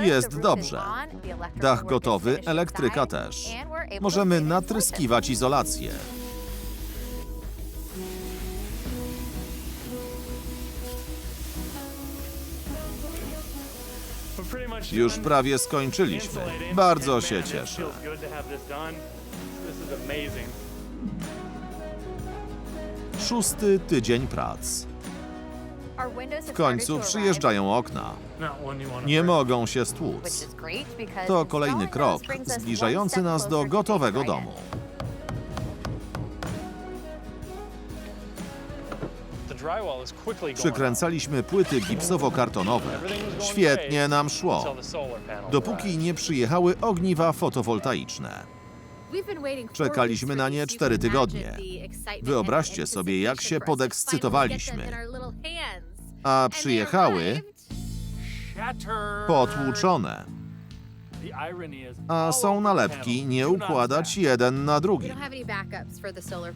Jest dobrze. Dach gotowy, elektryka też. Możemy natryskiwać izolację. Już prawie skończyliśmy. Bardzo się cieszę. Szósty tydzień prac. W końcu przyjeżdżają okna. Nie mogą się stłuc. To kolejny krok zbliżający nas do gotowego domu. Przykręcaliśmy płyty gipsowo-kartonowe. Świetnie nam szło, dopóki nie przyjechały ogniwa fotowoltaiczne. Czekaliśmy na nie cztery tygodnie. Wyobraźcie sobie, jak się podekscytowaliśmy. A przyjechały potłuczone, a są nalepki nie układać jeden na drugi.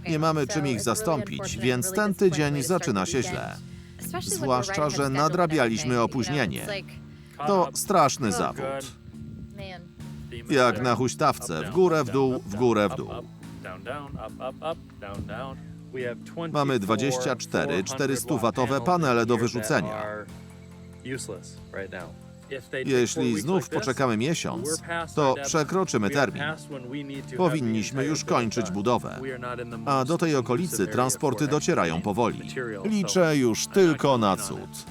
Nie mamy czym ich zastąpić, więc ten tydzień zaczyna się źle. Zwłaszcza, że nadrabialiśmy opóźnienie. To straszny zawód. Jak na huśtawce, w górę, w dół, w górę, w dół. Mamy 24 400-watowe panele do wyrzucenia. Jeśli znów poczekamy miesiąc, to przekroczymy termin. Powinniśmy już kończyć budowę. A do tej okolicy transporty docierają powoli. Liczę już tylko na cud.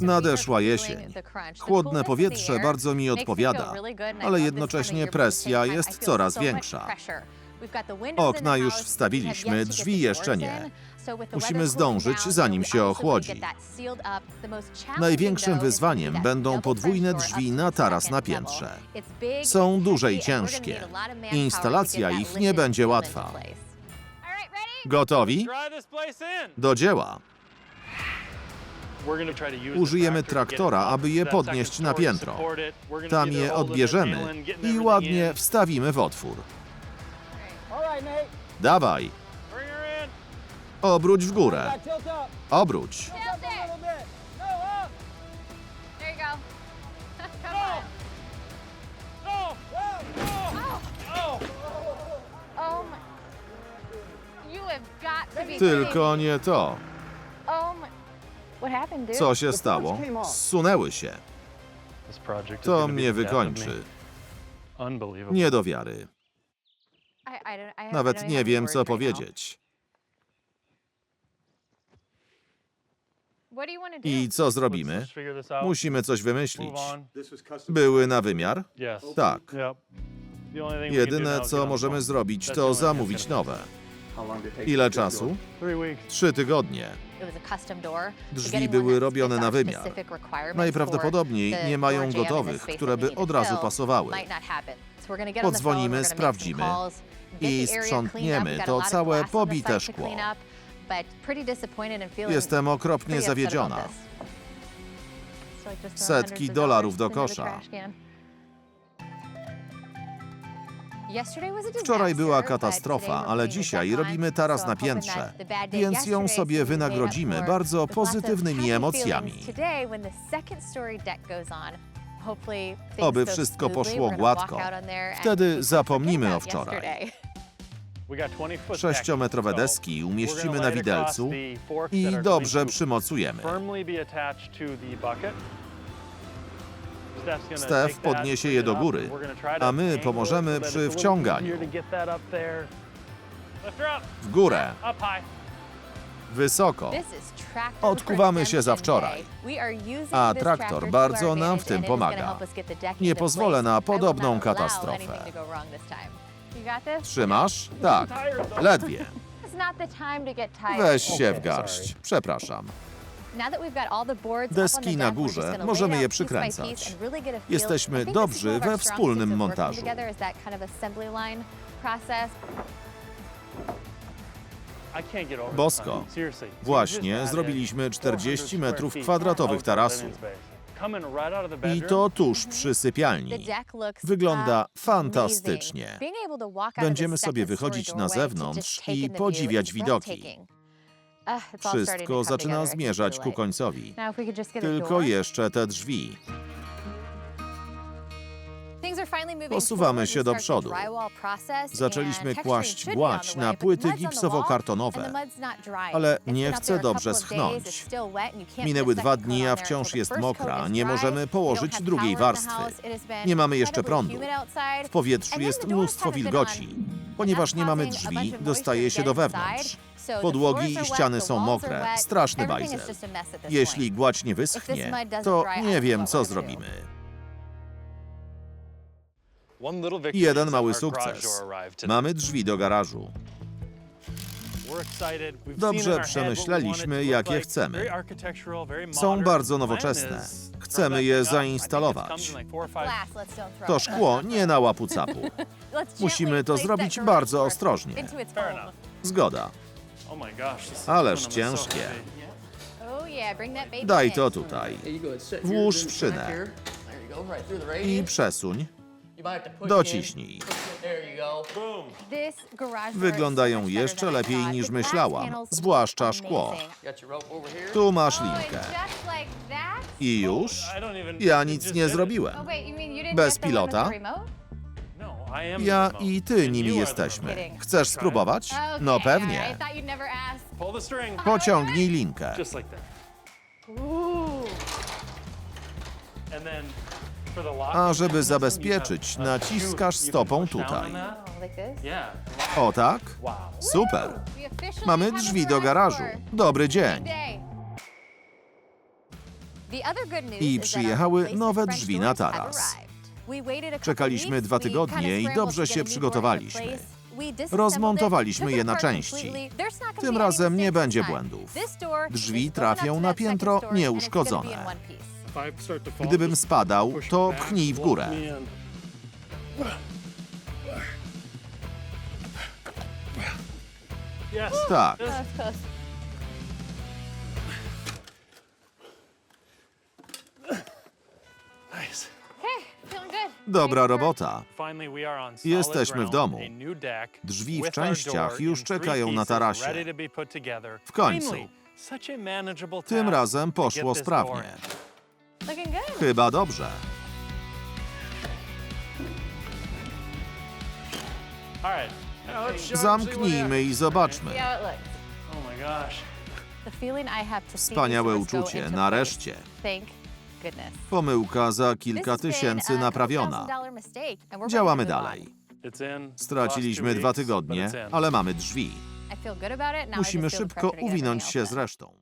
Nadeszła jesień. Chłodne powietrze bardzo mi odpowiada, ale jednocześnie presja jest coraz większa. Okna już wstawiliśmy, drzwi jeszcze nie. Musimy zdążyć, zanim się ochłodzi. Największym wyzwaniem będą podwójne drzwi na taras na piętrze. Są duże i ciężkie. Instalacja ich nie będzie łatwa. Gotowi? Do dzieła. Użyjemy traktora, aby je podnieść na piętro. Tam je odbierzemy i ładnie wstawimy w otwór. Dawaj, obróć w górę. Obróć. Tylko nie to. Co się stało? Zsunęły się. To mnie wykończy. Nie do wiary. Nawet nie wiem, co powiedzieć. I co zrobimy? Musimy coś wymyślić. Były na wymiar? Tak. Jedyne, co możemy zrobić, to zamówić nowe. Ile czasu? Trzy tygodnie. Drzwi były robione na wymiar. Najprawdopodobniej nie mają gotowych, które by od razu pasowały. Podzwonimy, sprawdzimy i sprzątniemy to całe pobite szkło. Jestem okropnie zawiedziona. Setki dolarów do kosza. Wczoraj była katastrofa, ale dzisiaj robimy taras na piętrze, więc ją sobie wynagrodzimy bardzo pozytywnymi emocjami. Oby wszystko poszło gładko. Wtedy zapomnimy o wczoraj. Sześciometrowe deski umieścimy na widelcu i dobrze przymocujemy. Stef podniesie je do góry, a my pomożemy przy wciąganiu. W górę, wysoko. Odkuwamy się za wczoraj, A traktor bardzo nam w tym pomaga. Nie pozwolę na podobną katastrofę. Trzymasz? Tak, ledwie. Weź się w garść. Przepraszam. Deski na górze, możemy je przykręcać. Jesteśmy dobrzy we wspólnym montażu. Bosko. Właśnie zrobiliśmy 40 metrów kwadratowych tarasu. I to tuż przy sypialni. Wygląda fantastycznie. Będziemy sobie wychodzić na zewnątrz i podziwiać widoki. Wszystko zaczyna zmierzać ku końcowi. Tylko jeszcze te drzwi. Posuwamy się do przodu. Zaczęliśmy kłaść gładź na płyty gipsowo-kartonowe, ale nie chce dobrze schnąć. Minęły dwa dni, a wciąż jest mokra. Nie możemy położyć drugiej warstwy. Nie mamy jeszcze prądu. W powietrzu jest mnóstwo wilgoci. Ponieważ nie mamy drzwi, dostaje się do wewnątrz. Podłogi i ściany są mokre. Straszny bajzel. Jeśli gładź nie wyschnie, to nie wiem, co zrobimy. Jeden mały sukces. Mamy drzwi do garażu. Dobrze przemyśleliśmy, jakie chcemy. Są bardzo nowoczesne. Chcemy je zainstalować. To szkło nie na łapu-capu. Musimy to zrobić bardzo ostrożnie. Zgoda. Ależ ciężkie. Daj to tutaj. Włóż w szynę i przesuń. Dociśnij. Wyglądają jeszcze lepiej niż myślałam, zwłaszcza szkło. Tu masz linkę. I już? Ja nic nie zrobiłem. Bez pilota? Ja i ty nimi jesteśmy. Chcesz spróbować? No pewnie. Pociągnij linkę. A żeby zabezpieczyć, naciskasz stopą tutaj. O tak? Super. Mamy drzwi do garażu. Dobry dzień. I przyjechały nowe drzwi na taras. Czekaliśmy dwa tygodnie i dobrze się przygotowaliśmy. Rozmontowaliśmy je na części. Tym razem nie będzie błędów. Drzwi trafią na piętro nieuszkodzone. Gdybym spadał, to pchnij w górę. Tak. Dobra robota. Jesteśmy w domu. Drzwi w częściach już czekają na tarasie. W końcu. Tym razem poszło sprawnie. Chyba dobrze. Zamknijmy i zobaczmy. Wspaniałe uczucie, nareszcie. Pomyłka za kilka tysięcy naprawiona. Działamy dalej. Straciliśmy dwa tygodnie, ale mamy drzwi. Musimy szybko uwinąć się z resztą.